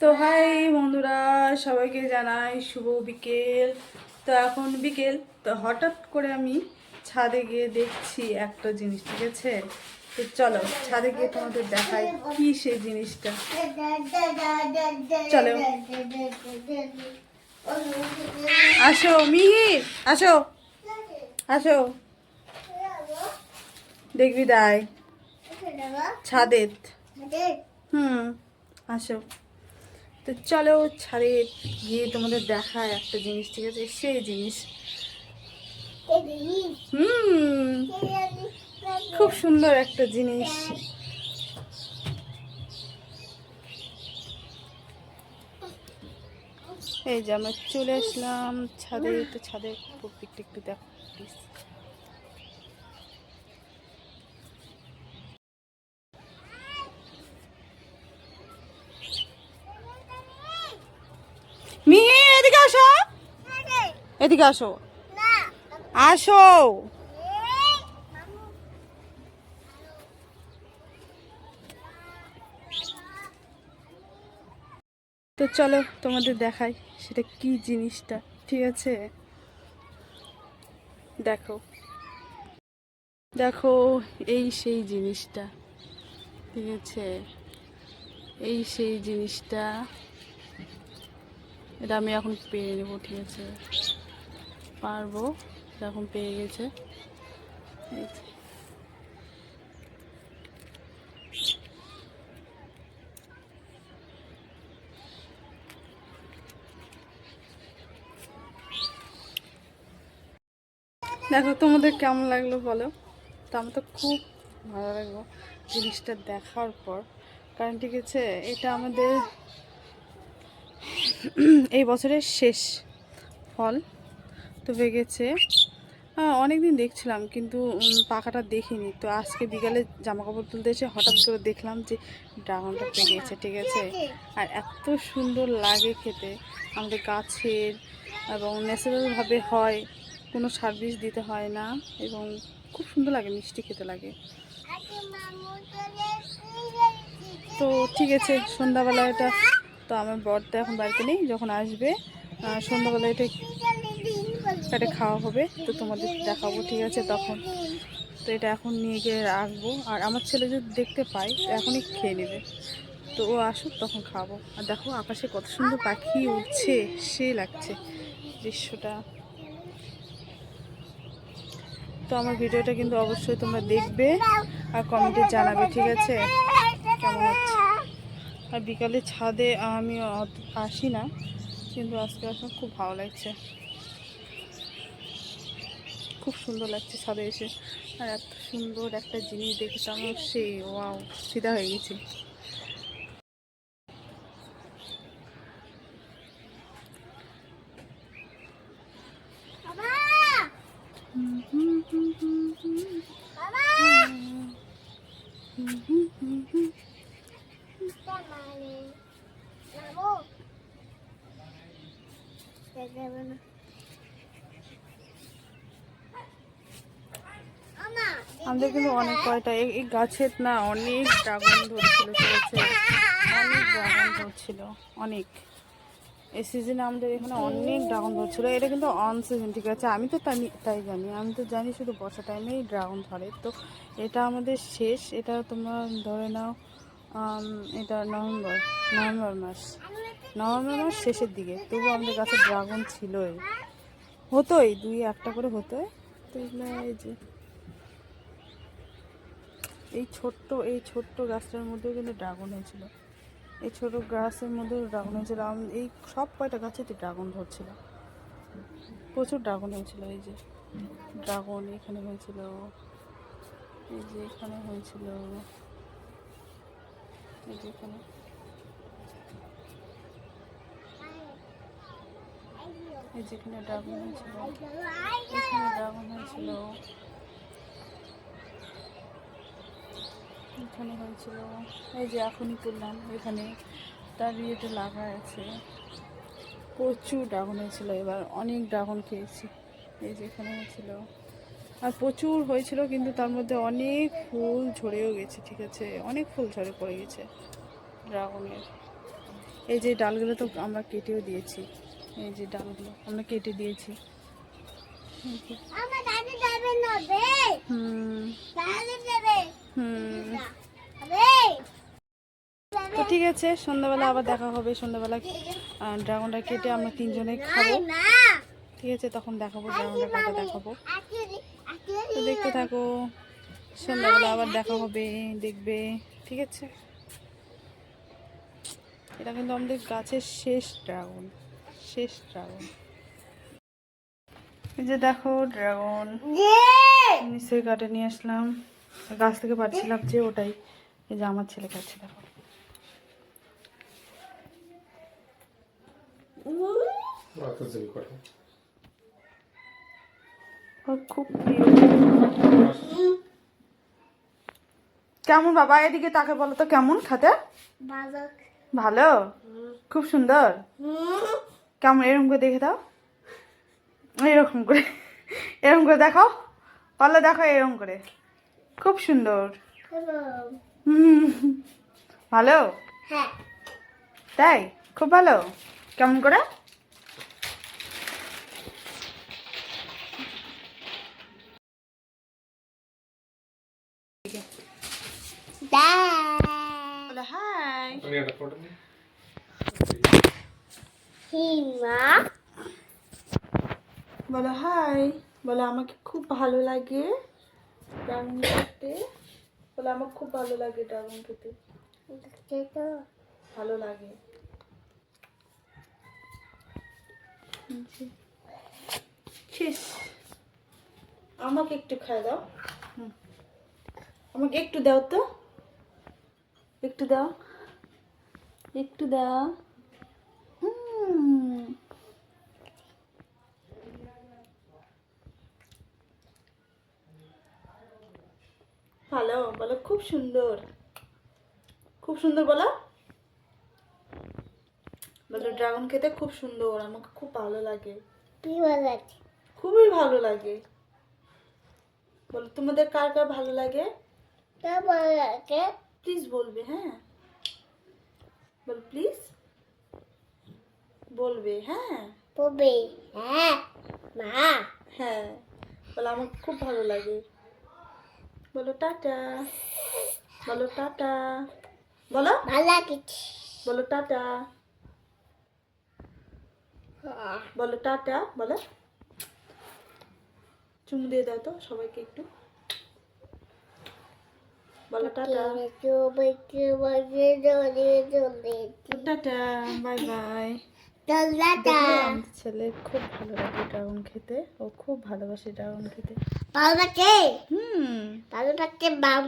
তো হাই বন্ধুরা, সবাইকে জানাই শুভ বিকেল। তো এখন বিকেল, তো হঠাৎ করে আমি ছাদে গিয়ে দেখছি একটা জিনিস, ঠিক আছে? তো চলো, ছাদে গিয়ে তোমাদের দেখাই কি সেই জিনিসটা। চলো। আসো মিহির আসো। আসো। দেখবি দায় ছাদের হুম, আসো। তো চলো ছাদে গিয়ে তোমাদের দেখায় একটা জিনিস, ঠিক আছে? সেই জিনিস। হুম। খুব সুন্দর একটা জিনিস। এই যে আমরা চলে আসলাম ছাদে, তো ছাদে পিকটা একটু দেখো প্লিজ মিহি এদিকে আসো এদিকে আসো। আসো। তো চলো তোমাদের দেখাই সেটা কি জিনিসটা ঠিক আছে? দেখো। দেখো এই সেই জিনিসটা ঠিক আছে? এই সেই জিনিসটা এটা আমি এখন পেয়ে নেব ঠিক আছে? পারব, এরকম পেয়ে গেছে। দেখো তোমাদের কেমন লাগল বলো? তো আমার তো খুব ভালো লাগল জিনিসটা দেখার পর। কারণ ঠিক আছে, এটা আমাদের এই বছরের শেষ ফল। তো হয়ে গেছে অনেক দিন দেখছিলাম কিন্তু পাখাটা দেখিনি। তো আজকে বিকালে জামা কাপড় তুলতে এসে হঠাৎ করে দেখলাম যে ড্রাগনটা পেকে ঠিক আছে? আর এত সুন্দর লাগে খেতে। আমাদের গাছের এবং ন্যাচারালভাবে হয়, কোনো সার্ভিস দিতে হয় না এবং খুব সুন্দর লাগে, মিষ্টি খেতে লাগে। তো ঠিক আছে সন্ধ্যাবেলা এটা তো আমার বরটা এখন বাড়িতে নেই, যখন আসবে সন্ধ্যাবেলা এটা কাটে খাওয়া হবে, তো তোমাদের দেখাবো, ঠিক আছে, তখন। তো এটা এখন নিয়ে গিয়ে রাখব। আর আমার ছেলে যদি দেখতে তো এখনই খেয়ে নেবে। তো ও আসুক, তখন খাব। আর দেখো, আকাশে কত সুন্দর পাখি উঠছে সে লাগছে দৃশ্যটা। তো আমার ভিডিওটা কিন্তু অবশ্যই তোমরা দেখবে আর কমেন্টে জানাবে, ঠিক আছে? কেমন আর বিকালে ছাদে আমি আসি না, কিন্তু আজকে আসলে খুব ভালো লাগছে। খুব সুন্দর লাগছে ছাদে এসে আর এত সুন্দর একটা জিনিস দেখে আমার সেই ওয়াও সিধা হয়ে গেছে গেছি আমাদের কিন্তু অনেক কয়টা, এই গাছের না অনেক ড্রাগন ধরছিল অনেক ড্রাগন ধরছিল, অনেক। এই সিজনে আমাদের এখানে অনেক ড্রাগন ধরছিল, এটা কিন্তু অন সিজন ঠিক আছে? আমি তো তাই তাই জানি, আমি তো জানি শুধু বর্ষা টাইমেই ড্রাগন ধরে। তো এটা আমাদের শেষ, এটা তোমরা ধরে নাও এটা নভেম্বর নভেম্বর মাস। নভেম্বর মাস শেষের দিকে, তবু আমাদের গাছে ড্রাগন ছিলই। হতোই, দুই একটা করে হতোই। তো এই যে এই ছোট্ট এই ছোট্ট গাছটার মধ্যেও কিন্তু ড্রাগন হয়েছিল। এই ছোট গাছের মধ্যেও ড্রাগন হয়েছিল। এই সব কয়টা গাছেতে ড্রাগন ধরছিল। প্রচুর ড্রাগন হয়েছিল। এই যে ড্রাগন এখানে হয়েছিল, এই যে এখানে হয়েছিল, এই যে এখানে। এই যেখানে ড্রাগন হয়েছিল, এখানে ড্রাগন হয়েছিল। এখানে হয়েছিল। এই যে এখনই করলাম এখানে তার ইয়েতে লাগা আছে। প্রচুর ড্রাগন হয়েছিল এবার অনেক ড্রাগন খেয়েছি। এই যে এখানে হয়েছিল। আর প্রচুর হয়েছিল কিন্তু তার মধ্যে অনেক ফুল ঝরেও গেছে ঠিক আছে? অনেক ফুল ঝরে পড়ে গেছে ড্রাগনের এই যে ডালগুলো তো আমরা কেটেও দিয়েছি। এই যে ডালগুলো আমরা কেটে দিয়েছি। হুম। তো ঠিক আছে সন্ধ্যাবেলা আবার দেখা হবে সন্ধ্যাবেলা ড্রাগনটা কেটে আমরা তিনজনে খাব। ঠিক আছে তখন দেখাবো ড্রাগনটা কাটা দেখাবো। তো দেখতে থাকো সন্ধ্যাবেলা আবার দেখা হবে দেখবে ঠিক আছে? এটা কিন্তু আমাদের গাছের শেষ ড্রাগন শেষ ড্রাগন। এই যে দেখো ড্রাগন। যে নিশ্চয়ই কাটে নিয়ে আসলাম। গাছ থেকে পাচ্ছিলাম যে ওটাই। এই যে আমার ছেলে কাছে দেখো। খুব প্রিয়। কেমন বাবা? এদিকে তাকে বলো তো কেমন খাতে? ভালো? খুব সুন্দর? কেমন? এরকম করে দেখে দাও। এরকম করে। এরকম করে দেখাও। পারলে দেখো এরকম করে। খুব সুন্দর। ভালো? হ্যাঁ। তাই? খুব ভালো? কেমন করে? হাই হিমা বলো হাই বলো আমাকে খুব ভালো লাগে। ড্রাগন খেতে বলো আমার খুব ভালো লাগে ড্রাগন খেতে ভালো লাগে। শেষ আমাকে একটু খাই দাও। হুম। আমাকে একটু দাও তো। একটু দাও। একটু দাও হুম ভালো বলো খুব সুন্দর। খুব সুন্দর বলো। বলো ড্রাগন খেতে খুব সুন্দর আমাকে খুব ভালো লাগে। খুবই ভালো লাগে। বলো তোমাদের কার কার ভালো লাগে? বলে কে প্লিজ বলবে হ্যাঁ। বল প্লিজ বলবে হ্যাঁ। পবে হ্যাঁ মা। হ্যাঁ বলো আমাকে খুব ভালো লাগে। বলো টাটা। বলো টাটা। বলো। ভালো কিছু বলো টাটা। বলো টাটা। বলো। চুমু দিয়ে দাও তো সবাইকে একটু। বলো টাটা। Tata bye bye. ছেলের খুব ভালো লাগে ড্রাগন খেতে। ও খুব ভালোবাসে ড্রাগন খেতে। ভালো থাকে হুম। ভালো থাকে বাবু